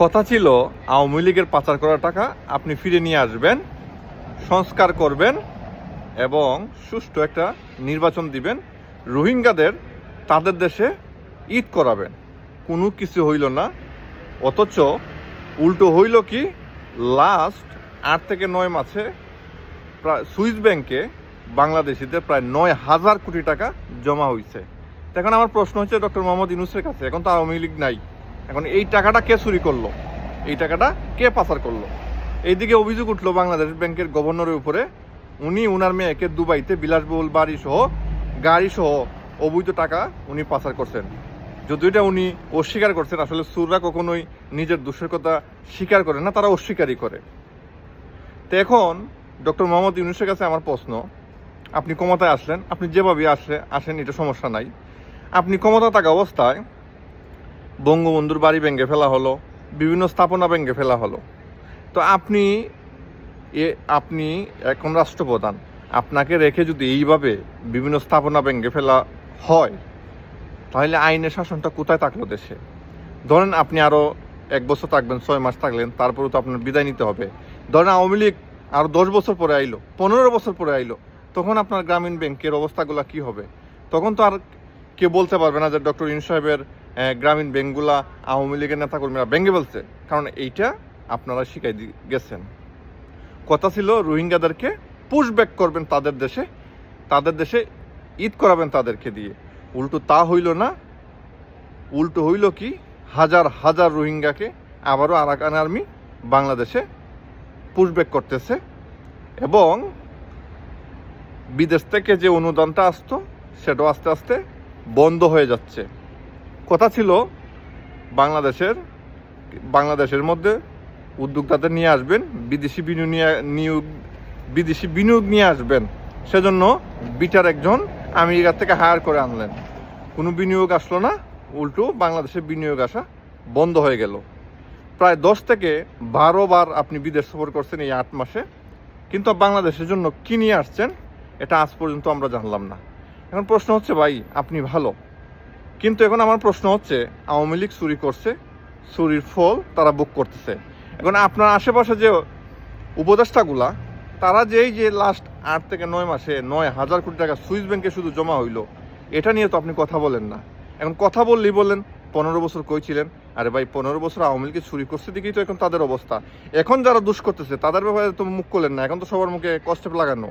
কথা ছিল, আওয়ামী লীগের পাচার করা টাকা আপনি ফিরে নিয়ে আসবেন, সংস্কার করবেন এবং সুষ্ঠু একটা নির্বাচন দিবেন। রোহিঙ্গাদের তাদের দেশে ঈদ করাবেন। কোনো কিছু হইল না। অথচ উল্টো হইল কি লাস্ট আট থেকে নয় মাসে প্রায় সুইস ব্যাংকে বাংলাদেশিদের প্রায় নয় হাজার কোটি টাকা জমা হয়েছে এখন আমার প্রশ্ন হচ্ছে, ডক্টর মোহাম্মদ ইনুসের কাছে, এখন তো আওয়ামী লীগ নাই। এখন এই টাকাটা কে চুরি করল? এই টাকাটা কে পাচার করল? এইদিকে অভিযোগ উঠল বাংলাদেশ ব্যাংকের গভর্নরের উপরে। উনি, উনার মেয়েকে দুবাইতে বিলাসবহুল বাড়ি সহ গাড়ি সহ অবৈধ টাকা উনি পাচার করছেন। যদিও এটা উনি অস্বীকার করছেন, আসলে সুররা কখনোই নিজের দোষের কথা স্বীকার করে না, তারা অস্বীকারই করে। তো এখন ডক্টর মোহাম্মদ ইউনুসের কাছে আমার প্রশ্ন, আপনি ক্ষমতায় আসলেন, আপনি যেভাবে আসলে, আসেন, এটা সমস্যা নাই। আপনি ক্ষমতা থাকা অবস্থায় বঙ্গবন্ধুর বাড়ি ভেঙে ফেলা হলো, বিভিন্ন স্থাপনা ভেঙে ফেলা হলো। তো আপনি এ, আপনি এখন রাষ্ট্রপ্রধান, আপনাকে রেখে যদি এইভাবে বিভিন্ন স্থাপনা ভেঙে ফেলা হয়, তাহলে আইনের শাসনটা কোথায় থাকল দেশে? ধরেন আপনি আরও এক বছর থাকবেন, ছয় মাস থাকলেন, তারপরে তো আপনার বিদায় নিতে হবে। ধরেন আওয়ামী লীগ আরও দশ বছর পরে আইলো, পনেরো বছর পরে আইলো, তখন আপনার গ্রামীণ ব্যাংকের অবস্থাগুলো কি হবে? তখন তো আর কেউ বলতে পারবে না যে ডক্টর ইন সাহেবের গ্রামীণ ব্যাংকগুলা আওয়ামী লীগের নেতাকর্মীরা ভেঙে বলছে। কারণ এইটা আপনারা শিখাই গেছেন। কথা ছিল রোহিঙ্গাদেরকে পুশব্যাক করবেন তাদের দেশে তাদের দেশে ঈদ করাবেন তাদেরকে দিয়ে। উল্টো তা হইল না, উল্টো হইল কি, হাজার হাজার রোহিঙ্গাকে আবারও আরাকান আর্মি বাংলাদেশে পুশব্যাক করতেছে এবং বিদেশ থেকে যে অনুদানটা আসতো, সেটাও আস্তে আস্তে বন্ধ হয়ে যাচ্ছে। কথা ছিল বাংলাদেশের বাংলাদেশের মধ্যে উদ্যোক্তাদের নিয়ে আসবেন, বিদেশি বিনিয়োগ নিয়ে- নিয়োগ, বিদেশি বিনিয়োগ নিয়ে আসবেন। সেজন্য বিটার একজন আমেরিকা থেকে হায়ার করে আনলেন। কোনো বিনিয়োগ আসলো না, উল্টো বাংলাদেশে বিনিয়োগ আসা বন্ধ হয়ে গেল। প্রায় দশ থেকে বারো বার আপনি বিদেশ সফর করছেন এই আট মাসে। কিন্তু বাংলাদেশের জন্য কী নিয়ে আসছেন, এটা আজ পর্যন্ত আমরা জানলাম না। এখন প্রশ্ন হচ্ছে, ভাই, আপনি ভালো? কিন্তু এখন আমার প্রশ্ন হচ্ছে, আওয়ামী লীগ চুরি করছে, চুরির ফল তারা বুক করতেছে। এখন আপনার আশেপাশে যে উপদেষ্টাগুলা, তারা যেই যে লাস্ট আট থেকে নয় মাসে নয় হাজার কোটি টাকা সুইস ব্যাংকে শুধু জমা হইল, এটা নিয়ে তো আপনি কথা বলেন না। এখন কথা বললেই বলেন পনেরো বছর কইছিলেন আরে ভাই, পনেরো বছর আওয়ামী লীগকে চুরি করছে দিকেই তো এখন তাদের অবস্থা। এখন যারা দুষ করতেছে, তাদের ব্যাপারে তো মুখ করলেন না, এখন তো সবার মুখে কষ্টে লাগানো।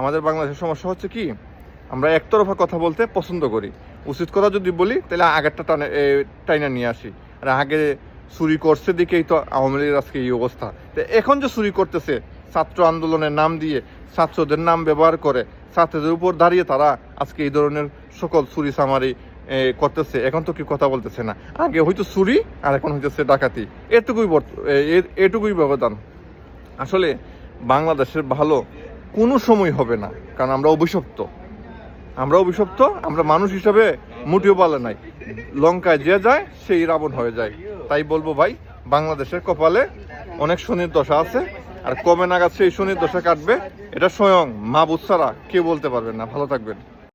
আমাদের বাংলাদেশের সমস্যা হচ্ছে কি আমরা একতরফা কথা বলতে পছন্দ করি। উচিত কথা যদি বলি, তাহলে আগেরটা টানে টাইনা নিয়ে আসি। আর আগে চুরি করছে দিকেই তো আওয়ামী লীগের আজকে এই অবস্থা। তো এখন যে চুরি করতেছে, ছাত্র আন্দোলনের নাম দিয়ে, ছাত্রদের নাম ব্যবহার করে, ছাত্রদের উপর দাঁড়িয়ে তারা আজকে এই ধরনের সকল চুরি সামারি করতেছে। এখন তো কি কথা বলতেছে না। আগে হয়তো চুরি, আর এখন হইতেছে ডাকাতি। এটুকুই এটুকুই ব্যবধান। আসলে বাংলাদেশের ভালো কোনো সময় হবে না, কারণ আমরা অভিশপ্ত। আমরা অভিশপ্ত আমরা মানুষ হিসাবে মুটিও পালে নাই। লঙ্কায় যে যায়, সেই রাবণ হয়ে যায়। তাই বলব ভাই, বাংলাদেশের কপালে অনেক শনির দশা আছে, আর কবে নাগাদ সেই শনির দশা কাটবে, এটা স্বয়ং মা বুসারা কে বলতে পারবেন না। ভালো থাকবেন।